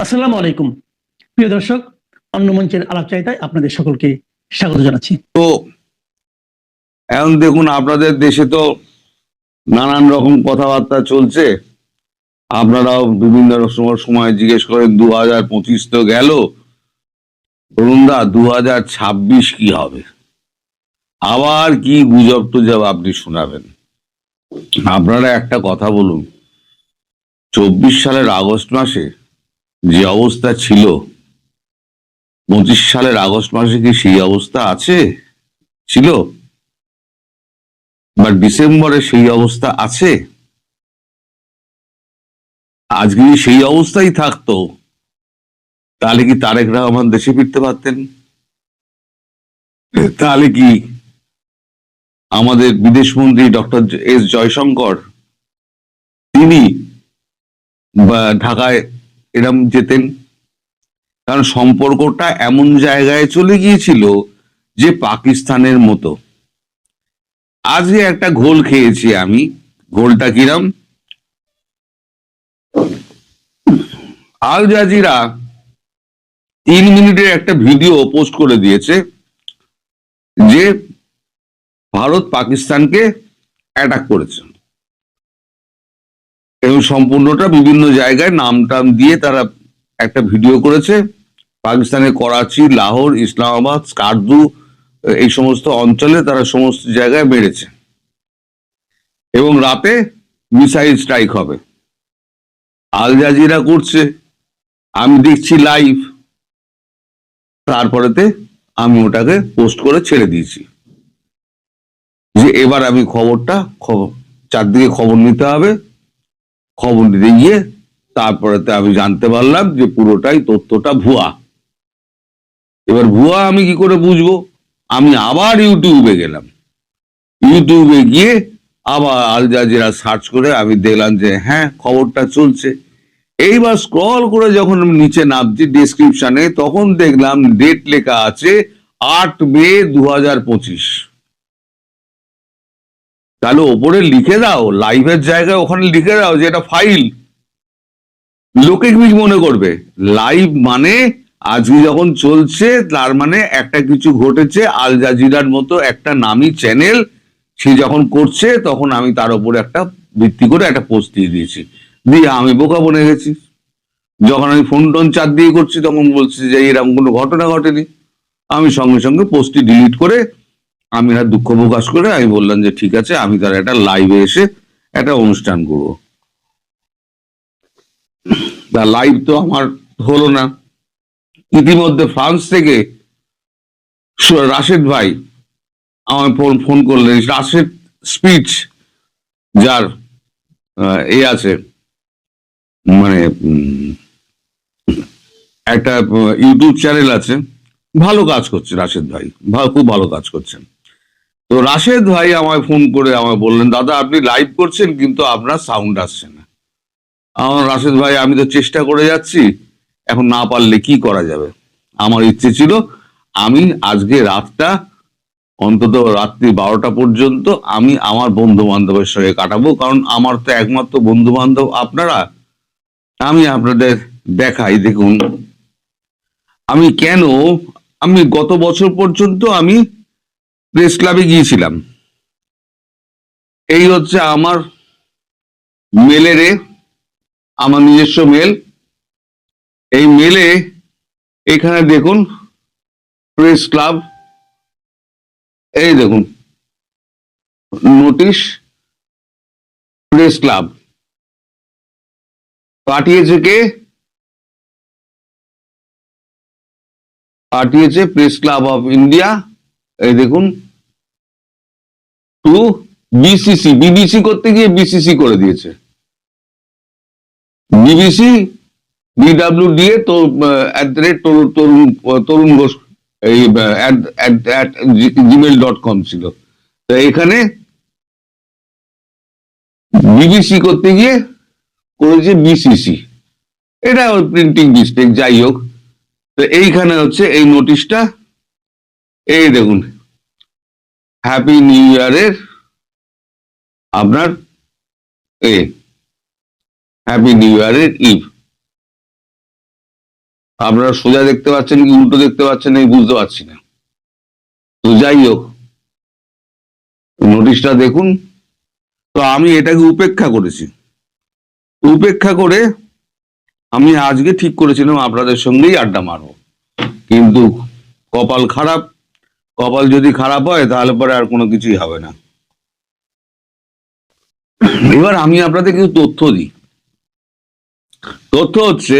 আসসালামু আলাইকুম। প্রিয় দর্শক, অন্য মঞ্চের আলাপচারিতায় আপনাদের সকলকে স্বাগত জানাচ্ছি। তো, এখন দেখুন, আপনাদের দেশে তো নানান রকম কথাবার্তা চলছে। আপনারাও বিভিন্ন সময় সময় জিজ্ঞেস করেন দু হাজার পঁচিশ তো গেল। ধরুন দা দু হাজার ছাব্বিশ কি হবে? আবার কি গুজব টুজব আপনি শোনাবেন? আপনারা একটা কথা বলুন। চব্বিশ সালের আগস্ট মাসে যে অবস্থা ছিল, পঁচিশ সালের আগস্ট মাসে কি সেই অবস্থা আছে? ছিল? বা ডিসেম্বরে সেই অবস্থা আছে? আজকে যদি সেই অবস্থাই থাকতো, তাহলে কি তারেক রহমান দেশে ফিরতে পারতেন? তাহলে কি আমাদের বিদেশমন্ত্রী ডক্টর এস জয়শঙ্কর, তিনি ঢাকায় এরম যেতেন। কারণ সম্পর্কটা এমন জায়গায় চলে গিয়েছিল যে পাকিস্তানের মতো। আজকে একটা ঘোল খেয়েছি আমি। ঘোলটা কিরাম? আল জাজিরা তিন মিনিটের একটা ভিডিও পোস্ট করে দিয়েছে যে ভারত পাকিস্তানকে অ্যাটাক করেছে। এবং সম্পূর্ণটা বিভিন্ন জায়গায় নাম টাম দিয়ে তারা একটা ভিডিও করেছে। পাকিস্তানের করাচি, লাহোর, ইসলামাবাদ স্কার্দু এই সমস্ত অঞ্চলে তারা সমস্ত জায়গায় বেড়েছে। এবং রাতে মিসাইল স্ট্রাইক হবে। আল জাজিরা করছে। আমি দেখছি লাইভ। তারপরেতে আমি ওটাকে পোস্ট করে ছেড়ে দিয়েছি। যে এবার আমি খবরটা খবর চারদিকে খবর নিতে হবে। খবর নিতে গিয়ে তারপরেতে আমি জানতে পারলাম যে পুরোটাই তথ্যটা ভুয়া। এবার ভুয়া আমি কি করে বুঝব? আমি আবার ইউটিউবে গেলাম। ইউটিউবে গিয়ে আবার আল জাজিরা সার্চ করে আমি দেখলাম যে হ্যাঁ খবরটা চলছে। এইবার স্ক্রল করে যখন নিচে নামছি ডেসক্রিপশনে তখন দেখলাম ডেট লেখা আছে আট মে দু হাজার পঁচিশ। তাহলে ওপরে লিখে দাও লাইভের জায়গায় ওখানে লিখে দাও যে এটা ফাইল লোকে কি মনে করবে? লাইভ মানে আজকে যখন চলছে, তার মানে একটা কিছু ঘটেছে আল জাজিরার মতো একটা নামি চ্যানেল সে যখন করছে, তখন আমি তার উপরে একটা ভিত্তি করে একটা পোস্ট দিয়ে দিয়েছি। দিয়ে আমি বোকা বনে গেছি। যখন আমি ফোন টোন চার দিয়ে করছি, তখন বলছি যে এরকম কোনো ঘটনা ঘটেনি। আমি সঙ্গে সঙ্গে পোস্টটি ডিলিট করে আমি আর দুঃখ প্রকাশ করে আমি বললাম যে ঠিক আছে, আমি তার একটা লাইভে এসে একটা অনুষ্ঠান করব। তা লাইভ তো আমার হলো না। ইতিমধ্যে ফ্রান্স থেকে রাশেদ ভাই আমার ফোন ফোন করলেন। রাশেদ স্পিচ যার এ আছে। মানে একটা ইউটিউব চ্যানেল আছে। ভালো কাজ করছে রাশেদ ভাই। খুব ভালো কাজ করছেন। তো রাশেদ ভাই আমায় ফোন করে আমায় বললেন, দাদা, আপনি লাইভ করছেন, কিন্তু আপনার সাউন্ড আসছে না। আমার রাশেদ ভাই, আমি তো চেষ্টা করে যাচ্ছি, এখন না পারলে কি করা যাবে? আমার ইচ্ছে ছিল, আমি আজকে রাতটা, অন্তত রাত্রি বারোটা পর্যন্ত আমি আমার বন্ধু বান্ধবের সঙ্গে কাটাবো, কারণ আমার তো একমাত্র বন্ধু বান্ধব আপনারা। আমি আপনাদের দেখাই, দেখুন। আমি কেন, আমি গত বছর পর্যন্ত আমি প্রেস ক্লাবে গিয়েছিলাম। এই হচ্ছে আমার মেলেরে আমার নিজস্ব মেল এই মেলে এখানে দেখুন প্রেস ক্লাব এই দেখুন নোটিশ প্রেস ক্লাব পাঠিয়েছে কে? পাঠিয়েছে প্রেস ক্লাব অফ ইন্ডিয়া এই দেখুন টু বিসিসি বিবিসি করতে গিয়ে বিসিসি করে দিয়েছে। বিবিসি বিডাব্লিউ বিডাব্লিউডিএ তো at the rate Tarun Tarun Ghosh, এই জিমেল ডট কম ছিল। তো এখানে বিবিসি করতে গিয়ে করেছে বিসিসি এটা প্রিন্টিং মিস্টেক যাই হোক। তো এইখানে হচ্ছে এই নোটিশটা এই দেখুন হ্যাপি নিউ ইয়ারের আপনার এ হ্যাপি নিউ ইয়ারের ইভ আপনারা সোজা দেখতে পাচ্ছেন কি, উল্টো দেখতে পাচ্ছেন এই বুঝতে পারছি না। তো যাই হোক নোটিশটা দেখুন। তো আমি এটাকে উপেক্ষা করেছি। উপেক্ষা করে আমি আজকে ঠিক করেছিলাম, আপনাদের সঙ্গেই আড্ডা মারবো। কিন্তু কপাল খারাপ কপাল যদি খারাপ হয়, তাহলে পরে আর কোনো কিছুই হবে না। এবার আমি আপনাদের কিছু তথ্য দিই। তথ্য হচ্ছে,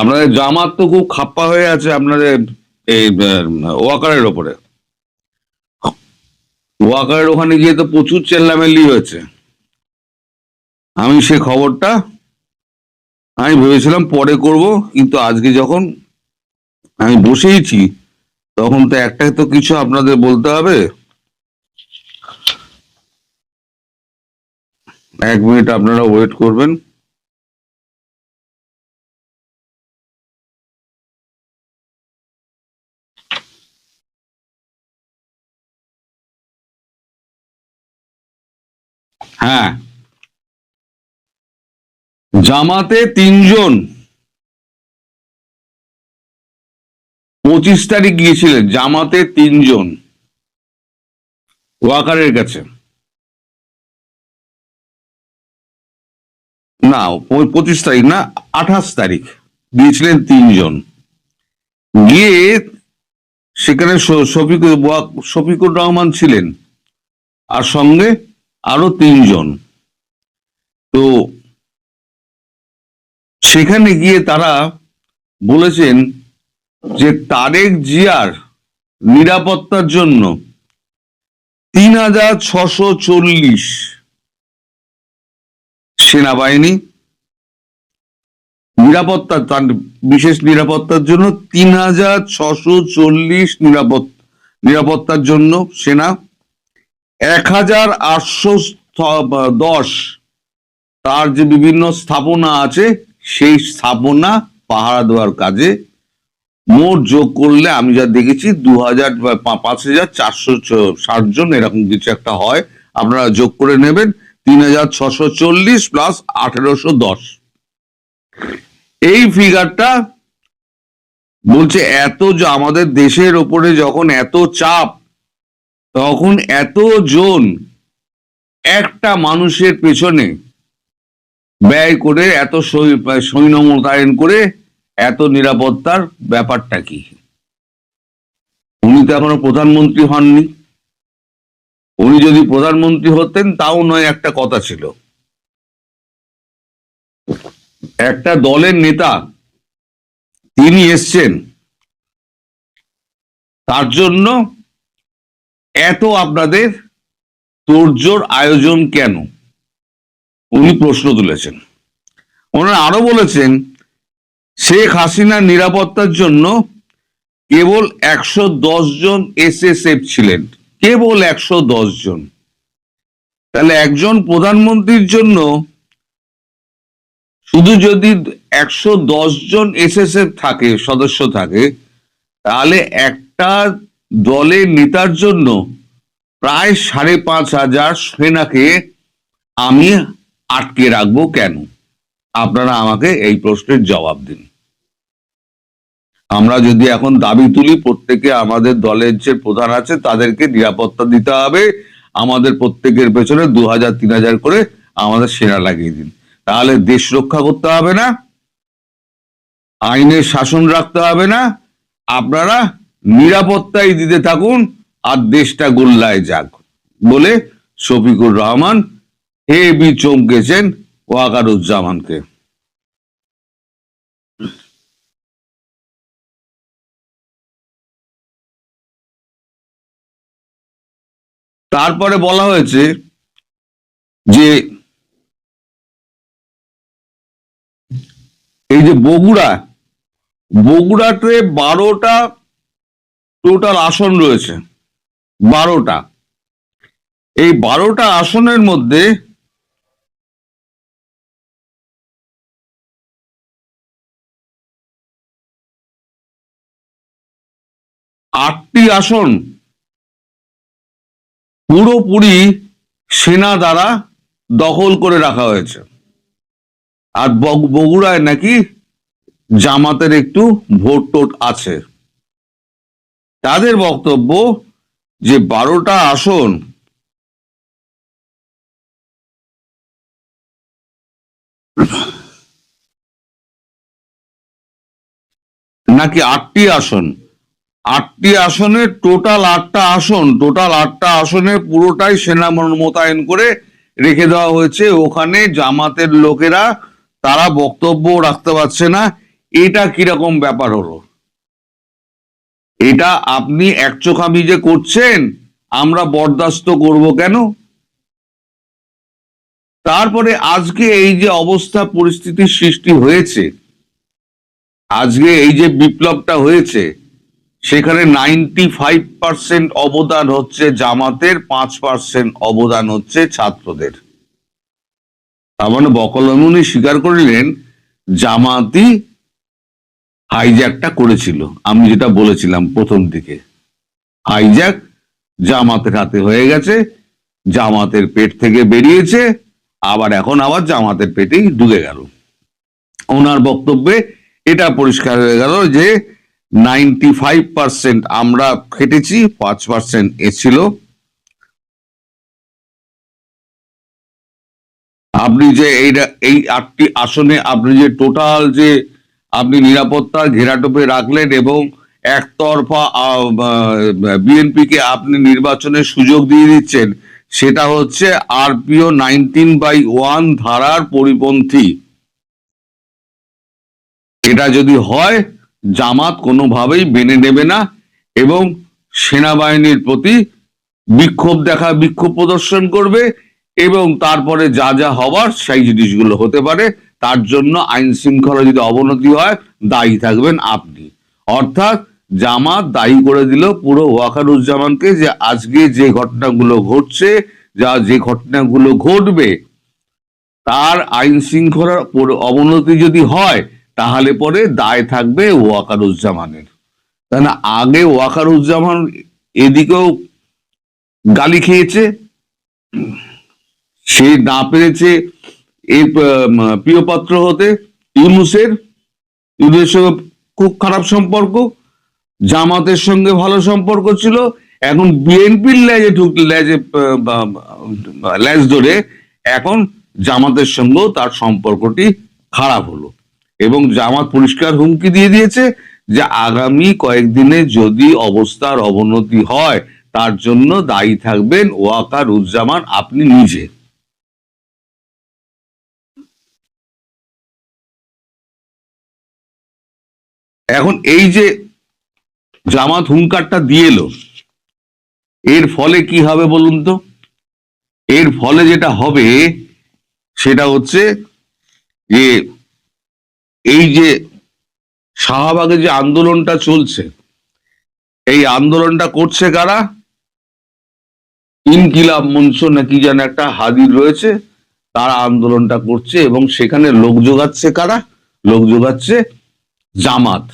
আপনাদের জামাত তো খুব খাপ্পা হয়ে আছে আপনাদের এই ওয়াকারের ওপরে। ওয়াকারের ওখানে গিয়ে তো প্রচুর চেল্লামেল্লি হয়েছে। আমি সে খবরটা, আমি ভেবেছিলাম পরে করব, কিন্তু আজকে যখন আমি বসেইছি। তখন তো একটা তো কিছু আপনাদের বলতে হবে? এক মিনিট আপনারা ওয়েট করবেন। হ্যাঁ। জামাতে তিনজন। পঁচিশ তারিখ গিয়েছিলেন জামাতে তিনজন ওয়াকারের কাছে। না, পঁচিশ তারিখ না, আঠাশ তারিখ গিয়েছিলেন তিনজন। গিয়ে সেখানে শফিকুর শফিকুর রহমান ছিলেন আর সঙ্গে আরও তিনজন। তো সেখানে গিয়ে তারা বলেছেন যে তারেক জিয়ার নিরাপত্তার জন্য তিন হাজার ছশো চল্লিশ সেনাবাহিনী নিরাপত্তা, তার বিশেষ নিরাপত্তার জন্য তিন হাজার ছশো চল্লিশ নিরাপদ নিরাপত্তার জন্য সেনা, এক হাজার আটশো দশ তার যে বিভিন্ন স্থাপনা আছে, সেই স্থাপনা পাহারা দেওয়ার কাজে মোট যোগ করলে আমি যা দেখেছি দু হাজার পাঁচ হাজার চারশো ষাট জন এরকম কিছু একটা হয়। আপনারা যোগ করে নেবেন তিন হাজার ছশো চল্লিশ প্লাস আঠেরোশো দশ। এই ফিগারটা বলছে এত আমাদের দেশের ওপরে যখন এত চাপ, তখন এত জন একটা মানুষের পেছনে ব্যয় করে, এত সৈন্য মোতায়েন করে এত নিরাপত্তার ব্যাপারটা কি? উনি তো এখনও প্রধানমন্ত্রী হননি। উনি যদি প্রধানমন্ত্রী হতেন, তাও নয়, একটা কথা ছিল। একটা দলের নেতা তিনি এসছেন, তার জন্য এত আপনাদের তোড়জোড় আয়োজন কেন? উনি প্রশ্ন তুলেছেন। ওনারা আরও বলেছেন শেখ হাসিনার নিরাপত্তার জন্য কেবল একশো দশ জন এসএসএফ ছিলেন। কেবল একশো দশ জন। তাহলে একজন প্রধানমন্ত্রীর জন্য শুধু যদি একশো দশ জন এসএসএফ থাকে, সদস্য থাকে, তাহলে একটা দলের নেতার জন্য প্রায় সাড়ে পাঁচ হাজার সেনাকে আমি আটকে রাখব কেন? আপনারা আমাকে এই প্রশ্নের জবাব দিন। আমরা যদি এখন দাবি তুলি, প্রত্যেকে আমাদের দলের যে প্রধান আছে, তাদেরকে নিরাপত্তা দিতে হবে। আমাদের প্রত্যেকের পেছনে দু হাজার, তিন হাজার করে আমাদের সেনা লাগিয়ে দিন। তাহলে দেশ রক্ষা করতে হবে না, আইনের শাসন রাখতে হবে না। আপনারা নিরাপত্তাই দিতে থাকুন আর দেশটা গোল্লায় যাক বলে শফিকুর রহমান হেবি চমকেছেন ওয়াকারুজ্জামানকে। তারপরে বলা হয়েছে যে এই যে বগুড়া, বগুড়াতে বারোটা টোটাল আসন রয়েছে, বারোটা। এই বারোটা আসনের মধ্যে আটটি আসন পুরোপুরি সেনা দ্বারা দখল করে রাখা হয়েছে। আর বগ- বগুড়ায় নাকি জামাতের একটু ভোট টোট আছে। তাদের বক্তব্য যে বারোটা আসন নাকি আটটি আসন আটটি আসনে টোটাল আটটা আসন টোটাল আটটা আসনে পুরোটাই সেনা মোতায়েন করে রেখে দেওয়া হয়েছে। ওখানে জামাতের লোকেরা, তারা বক্তব্য রাখতে পারছে না। এটা কীরকম ব্যাপার হলো? এটা আপনি এক চোখামি যে করছেন, আমরা বরদাস্ত করব কেন? তারপরে আজকে এই যে অবস্থা, পরিস্থিতির সৃষ্টি হয়েছে, আজকে এই যে বিপ্লবটা হয়েছে সেখানে নাইনটি ফাইভ পার্সেন্ট অবদান হচ্ছে জামাতের, পাঁচ পার্সেন্ট অবদান হচ্ছে ছাত্রদের। তার মানে বকলমুনি স্বীকার করলেন জামাতি হাইজ্যাকটা করেছিল। আমি যেটা বলেছিলাম প্রথম দিকে। হাইজ্যাক জামাতের হাতে হয়ে গেছে, জামাতের পেট থেকে বেরিয়েছে, আবার এখন আবার জামাতের পেটেই ঢুকে গেল। ওনার বক্তব্যে এটা পরিষ্কার হয়ে গেল যে নাইনটি ফাইভ পার্সেন্ট আমরা খেটেছি পাঁচ পার্সেন্ট এ আপনি যে এইটা, এই আটটি আসনে আপনি যে টোটাল যে আপনি নিরাপত্তার ঘেরাটোপে রাখলেন এবং একতরফা বিএনপি কে আপনি নির্বাচনের সুযোগ দিয়ে দিচ্ছেন, সেটা হচ্ছে আরপিও নাইনটিন বাই ওয়ান ধারার পরিপন্থী। এটা যদি হয় জামাত কোনোভাবেই মেনে নেবে না এবং সেনাবাহিনীর প্রতি বিক্ষোভ দেখা, বিক্ষোভ প্রদর্শন করবে এবং তারপরে যা যা হবার সেই জিনিসগুলো হতে পারে। তার জন্য আইন শৃঙ্খলা যদি অবনতি হয়, দায়ী থাকবেন আপনি। অর্থাৎ জামাত দায়ী করে দিল পুরো ওয়াকারুজ্জামানকে যে আজকে যে ঘটনাগুলো ঘটছে, যা যে ঘটনাগুলো ঘটবে, তার আইন শৃঙ্খলার অবনতি যদি হয় তাহলে পরে দায় থাকবে ওয়াকারুজ্জামানের। তাই না আগে ওয়াকারুজ্জামান এদিকেও গালি খেয়েছে সে না পেরেছে এই আহ, প্রিয় পাত্র হতে ইউনুসের। ইউনুসের সঙ্গে খুব খারাপ সম্পর্ক জামাতের সঙ্গে ভালো সম্পর্ক ছিল। এখন বিএনপির ল্যাজে ঢুক বা- লেজ ধরে এখন জামাতের সঙ্গেও তার সম্পর্কটি খারাপ হলো। এবং জামাত পরিষ্কার হুমকি দিয়ে দিয়েছে যে আগামী কয়েকদিনে যদি অবস্থার অবনতি হয়, তার জন্য দায়ী থাকবেন ওয়াকার উজ্জামান, আপনি নিজে। এখন এই যে জামাত হুঙ্কারটা দিয়ে এলো, এর ফলে কি হবে বলুন তো? এর ফলে যেটা হবে, সেটা হচ্ছে যে এই যে শাহবাগে যে আন্দোলনটা চলছে, এই আন্দোলনটা করছে কারা? ইনকিলাব মঞ্চ নাকি যেন একটা হাদির রয়েছে, তারা আন্দোলনটা করছে এবং সেখানে লোক যোগাচ্ছে কারা? লোক যোগাচ্ছে জামাত।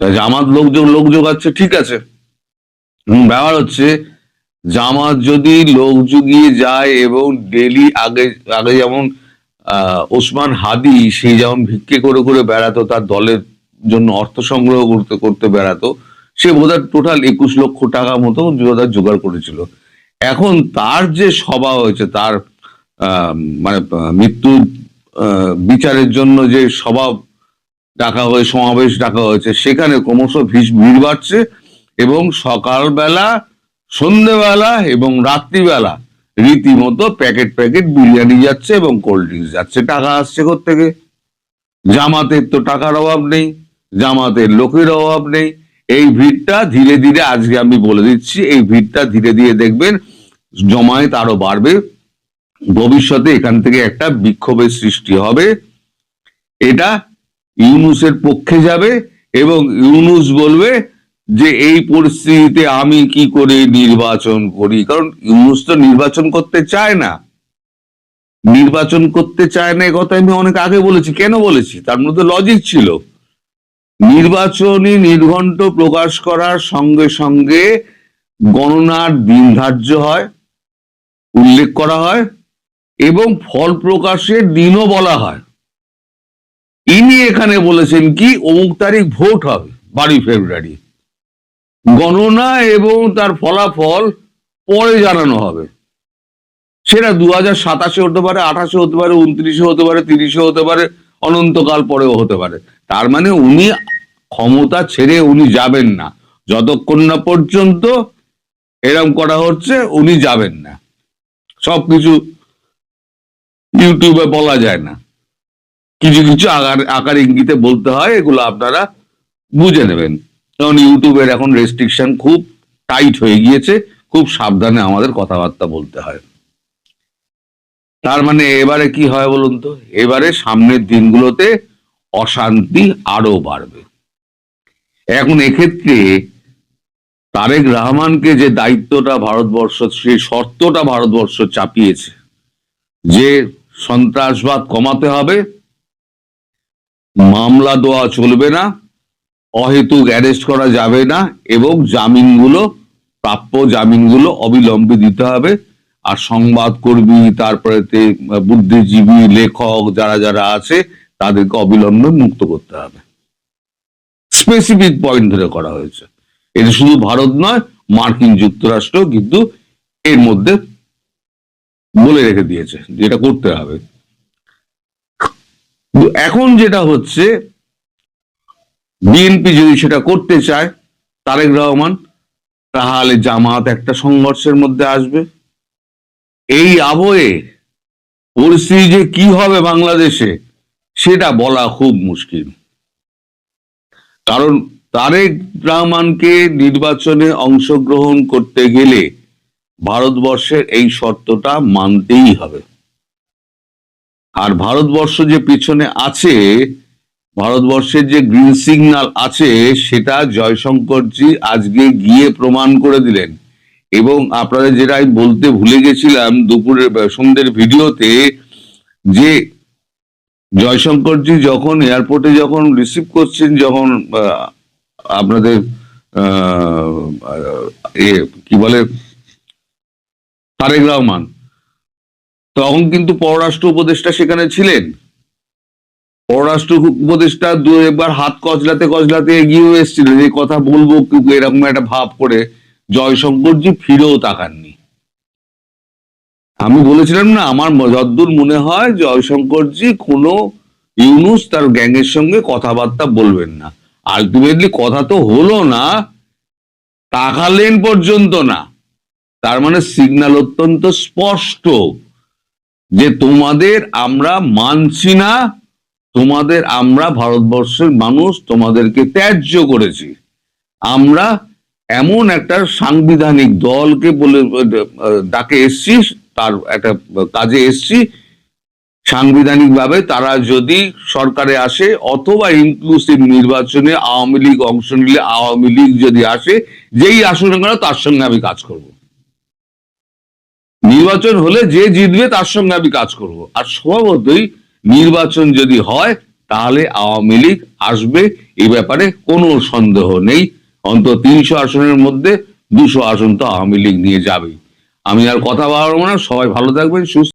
জামাত লোক লোক যোগাচ্ছে, ঠিক আছে। ব্যাপার হচ্ছে জামাত যদি লোক জুগিয়ে যায় এবং ডেলি আগে আগে যেমন ওসমান হাদি সেই যেমন ভিক্ষে করে করে বেড়াতো, তার দলের জন্য অর্থ সংগ্রহ করতে করতে বেড়াতো, সে বোধহয় টোটাল একুশ লক্ষ টাকা মতো বোধহয় জোগাড় করেছিল। এখন তার যে সভা হয়েছে, তার মানে মৃত্যু বিচারের জন্য যে সভা ডাকা হয়ে, সমাবেশ ডাকা হয়েছে, সেখানে ক্রমশ ভিড় বাড়ছে এবং সকালবেলা, সন্ধেবেলা এবং রাত্রিবেলা রীতিমতো প্যাকেট প্যাকেট বিরিয়ানি যাচ্ছে এবং কোল্ড ড্রিঙ্কস যাচ্ছে। টাকা আসছে থেকে জামাতের তো টাকার অভাব নেই, জামাতের লোকের অভাব নেই। এই ভিড়টা ধীরে ধীরে আজকে আমি বলে দিচ্ছি, এই ভিড়টা ধীরে ধীরে দেখবেন জমায়েত আরও বাড়বে। ভবিষ্যতে এখান থেকে একটা বিক্ষোভের সৃষ্টি হবে। এটা ইউনুসের পক্ষে যাবে এবং ইউনুস বলবে যে এই পরিস্থিতিতে আমি কি করে নির্বাচন করি? কারণ ইউনুস তো নির্বাচন করতে চায় না। নির্বাচন করতে চায় না কথা আমি অনেক আগে বলেছি। কেন বলেছি? তার মধ্যে লজিক ছিল। নির্বাচনী নির্ঘণ্ট প্রকাশ করার সঙ্গে সঙ্গে গণনার দিন ধার্য হয়, উল্লেখ করা হয়, এবং ফল প্রকাশের দিনও বলা হয়। ইনি এখানে বলেছেন কি, অমুক তারিখ ভোট হবে, বারোই ফেব্রুয়ারি। গণনা এবং তার ফলাফল পরে জানানো হবে। সেটা দু হাজার সাতাশে হতে পারে, আঠাশে হতে পারে, উনত্রিশে হতে পারে, তিরিশে হতে পারে, অনন্তকাল পরেও হতে পারে। তার মানে উনি ক্ষমতা ছেড়ে উনি যাবেন না। যতক্ষণ না পর্যন্ত এরম করা হচ্ছে, উনি যাবেন না। সবকিছু ইউটিউবে বলা যায় না। কিছু কিছু আকার আকার ইঙ্গিতে বলতে হয়, এগুলো আপনারা বুঝে নেবেন। কারণ ইউটিউবের এখন রেস্ট্রিকশন খুব টাইট হয়ে গিয়েছে, খুব সাবধানে আমাদের কথাবার্তা বলতে হয়। তার মানে এবারে কি হয় বলুন তো? এবারে সামনের দিনগুলোতে অশান্তি আরও বাড়বে। এখন এক্ষেত্রে তারেক রহমানকে যে দায়িত্বটা ভারতবর্ষ, সেই শর্তটা ভারতবর্ষ চাপিয়েছে যে সন্ত্রাসবাদ কমাতে হবে, মামলা দেওয়া চলবে না অহেতুক অ্যারেস্ট করা যাবে না এবং জামিনগুলো, প্রাপ্য জামিনগুলো অবিলম্বে দিতে হবে। আর সংবাদকর্মী, তারপরে বুদ্ধিজীবী, লেখক যারা যারা আছে, তাদেরকে অবিলম্বে মুক্ত করতে হবে। স্পেসিফিক পয়েন্ট ধরে করা হয়েছে। এটা শুধু ভারত নয়, মার্কিন যুক্তরাষ্ট্র কিন্তু এর মধ্যে বলে রেখে দিয়েছে যেটা করতে হবে। এখন যেটা হচ্ছে বিএনপি যদি সেটা করতে চায়, তারেক রহমান, তাহলে জামাত একটা সংঘর্ষের মধ্যে আসবে। এই আবহে পরিস্থিতি যে কি হবে বাংলাদেশে, সেটা বলা খুব মুশকিল। কারণ তারেক রহমানকে নির্বাচনে অংশগ্রহণ করতে গেলে ভারতবর্ষের এই শর্তটা মানতেই হবে। আর ভারতবর্ষ যে পিছনে আছে ভারতবর্ষের যে গ্রিন সিগন্যাল আছে, সেটা জয়শঙ্করজি আজকে গিয়ে প্রমাণ করে দিলেন। এবং আপনাদের যেটা আমি বলতে ভুলে গেছিলাম, দুপুরের সন্ধ্যের ভিডিওতে যে জয়শঙ্করজি যখন এয়ারপোর্টে যখন রিসিভ করছেন, যখন আপনাদের কি বলে, তারেক রহমান, তখন কিন্তু পররাষ্ট্র উপদেষ্টা সেখানে ছিলেন। পররাষ্ট্র উপদেষ্টা দু একবার হাত কচলাতে কচলাতে এগিয়েও এসেছিলেন এই কথা বলব এরকম একটা ভাব করে জয়শঙ্করজি ফিরেও তাকাননি। আমি বলেছিলাম না, আমার যদ্দূর মনে হয় জয়শঙ্করজি কোনো ইউনুস তার গ্যাংয়ের সঙ্গে কথাবার্তা বলবেন না। আলটিমেটলি কথা তো হলো না, তাকালেন পর্যন্ত না। তার মানে সিগন্যাল অত্যন্ত স্পষ্ট যে তোমাদের আমরা মানছি না তোমাদের আমরা ভারতবর্ষের মানুষ তোমাদেরকে ত্যায্য করেছি। আমরা এমন একটা সাংবিধানিক দলকে বলে, ডাকে এসছি, তার একটা কাজে এসছি। সাংবিধানিকভাবে তারা যদি সরকারে আসে অথবা ইনক্লুসিভ নির্বাচনে আওয়ামী লীগ অংশ নিলে আওয়ামী লীগ যদি আসে, যেই আসনে কেন তার সঙ্গে আমি কাজ করব। নির্বাচন হলে যে জিতবে তার সঙ্গে আমি কাজ করব। আর স্বভাবতই নির্বাচন যদি হয়, তাহলে আওয়ামী লীগ আসবে। এ ব্যাপারে কোনো সন্দেহ নেই। অন্তত তিনশো আসনের মধ্যে দুশো আসন তো আওয়ামী লীগ নিয়ে যাবে আমি আর কথা বাড়াবো না। সবাই ভালো থাকবেন, সুস্থ